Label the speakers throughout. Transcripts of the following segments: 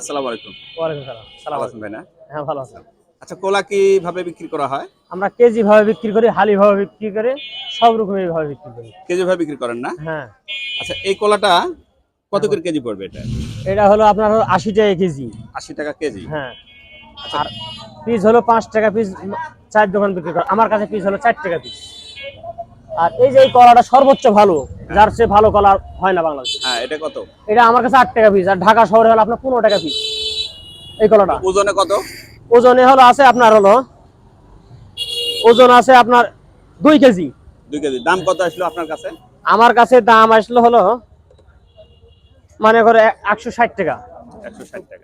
Speaker 1: আসসালামু আলাইকুম।
Speaker 2: ওয়ালাইকুম সালাম। সালাম
Speaker 1: ভাই না?
Speaker 2: হ্যাঁ ভালো আছেন
Speaker 1: আচ্ছা কলা কীভাবে বিক্রি করা হয়?
Speaker 2: আমরা কেজি ভাবে বিক্রি করি হালি ভাবে বিক্রি করি সব রকমের ভাবে বিক্রি করি।
Speaker 1: কেজি ভাবে বিক্রি করেন না?
Speaker 2: হ্যাঁ।
Speaker 1: আচ্ছা এই কলাটা কত করে কেজি পড়বে এটা?
Speaker 2: এটা হলো আপনার আশি টাকা কেজি।
Speaker 1: আশি টাকা কেজি?
Speaker 2: হ্যাঁ। আর পিস হলো পাঁচ টাকা পিস চার দোকান বিক্রি করে। আমার কাছে পিস হলো চার টাকা পিস। আর এই যে এই কলাটা সর্বোচ্চ ভালো যার চেয়ে ভালো কলা হয় না বাংলাদেশে।
Speaker 1: হ্যাঁ এটা কত?
Speaker 2: এটা আমার কাছে আট টাকা পিস আর ঢাকা শহরে হলো আপনার পনেরো টাকা পিস এই কলাটা।
Speaker 1: ওজনে কত?
Speaker 2: ওজনে হলো আছে আপনার হলো ওজন আছে আপনার দুই কেজি।
Speaker 1: দুই কেজি। দাম কত আসলো আপনার কাছে?
Speaker 2: আমার কাছে দাম আসলো হলো মানে করে একশো ষাট টাকা।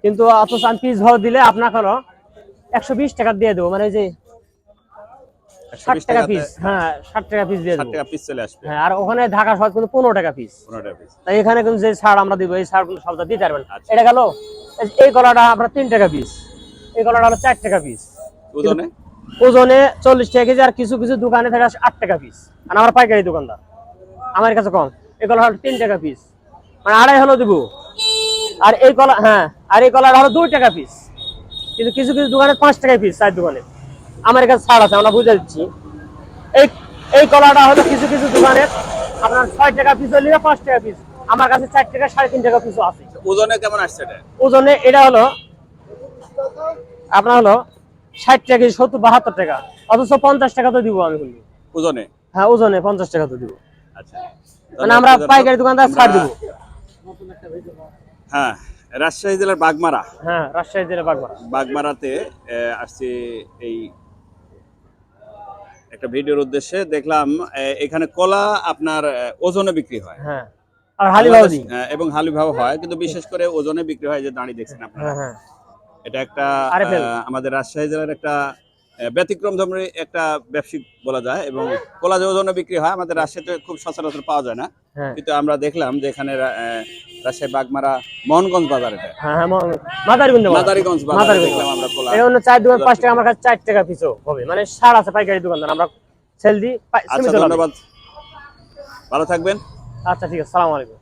Speaker 2: কিন্তু অথচ আমি পিস ভাও দিলে আপনাকে হলো একশো বিশ টাকা দিয়ে দেবো। মানে এই যে ষাট টাকা পিস হ্যাঁ ষাট টাকা পিস দিয়ে
Speaker 1: ষাট টাকা পিস চলে আসবে।
Speaker 2: হ্যাঁ আর ওখানে ঢাকা শহর কিন্তু পনেরো টাকা পিস
Speaker 1: পনেরো টাকা পিস
Speaker 2: তাই এখানে কিন্তু যে ছাড় আমরা দিব এই ছাড় কিন্তু সবটা দিতে পারবেন।
Speaker 1: আচ্ছা।
Speaker 2: এটা গেল এই কলাটা আপনার তিন টাকা পিস এই কলাটা হলো চার টাকা পিস
Speaker 1: ওজনে?
Speaker 2: ওজনে চল্লিশ টাকা কেজি আর কিছু কিছু দোকানে থাকে আট টাকা পিস আর আমার পাইকারি দোকানদার আমার কাছে কম। এই কলা হলো তিন টাকা পিস মানে আড়াই হলো দিব। আর এই কলা হ্যাঁ আর এই কলাটা হলো দুই টাকা পিস কিন্তু কিছু কিছু দোকানে পাঁচ টাকা পিস চার দোকানে। আমার কাছে ছাড় আছে আমরা বুঝে দিচ্ছি। এই এই কলাটা হলো কিছু কিছু দোকানে আপনার ছয় টাকা পিস হলে পাঁচ টাকা পিস আমার কাছে চার টাকা সাড়ে তিন টাকা পিসও আছে।
Speaker 1: ওজনে কেমন আসছে এটা?
Speaker 2: ওজনে এটা হলো আপনার হলো ষাট টাকা সত্তর বাহাত্তর টাকা। অথচ পঞ্চাশ টাকা তো দিব আমি কিন্তু
Speaker 1: ওজনে?
Speaker 2: হ্যাঁ ওজনে পঞ্চাশ টাকা তো দিব।
Speaker 1: আচ্ছা।
Speaker 2: মানে আমরা পাইকারি দোকানদার ছাড় দিব।
Speaker 1: হ্যাঁ রাজশাহী জেলার বাগমারা।
Speaker 2: হ্যাঁ রাজশাহী জেলার বাগমারা।
Speaker 1: বাগমারাতে আসছে এই একটা ভিডিওর উদ্দেশ্যে দেখলাম এখানে কলা আপনার ওজনে বিক্রি হয়।
Speaker 2: হ্যাঁ। আর হালি ভাও
Speaker 1: এবং হালি ভাব হয় কিন্তু বিশেষ করে ওজনে বিক্রি হয় যে দাঁড়িয়ে দেখছেন আপনারা।
Speaker 2: হ্যাঁ হ্যাঁ।
Speaker 1: এটা একটা আমাদের রাজশাহী জেলার একটা ব্যতিক্রম ধর্মের একটা ব্যবসায়িক বলা যায় এবং কলা ওজনে বিক্রি হয়। আমাদের রাজশাহীতে খুব সচরাচর পাওয়া যায় না।
Speaker 2: হ্যাঁ।
Speaker 1: কিন্তু আমরা দেখলাম যে এখানে রাজশাহী বাগমারা মোহনগঞ্জ বাজার এটা।
Speaker 2: হ্যাঁ হ্যাঁ মাদারিগঞ্জ
Speaker 1: মাদারীগঞ্জ বাজারে দেখলাম আমরা কলা।
Speaker 2: এটা দোকান পাঁচ টাকা আমার কাছে চার টাকা পিসও হবে। মানে সার আছে পাইকারি দোকানদার আমরা সেল দিই
Speaker 1: আচ্ছা ধন্যবাদ। ভালো থাকবেন।
Speaker 2: আচ্ছা ঠিক আছে সালাম আলাইকুম।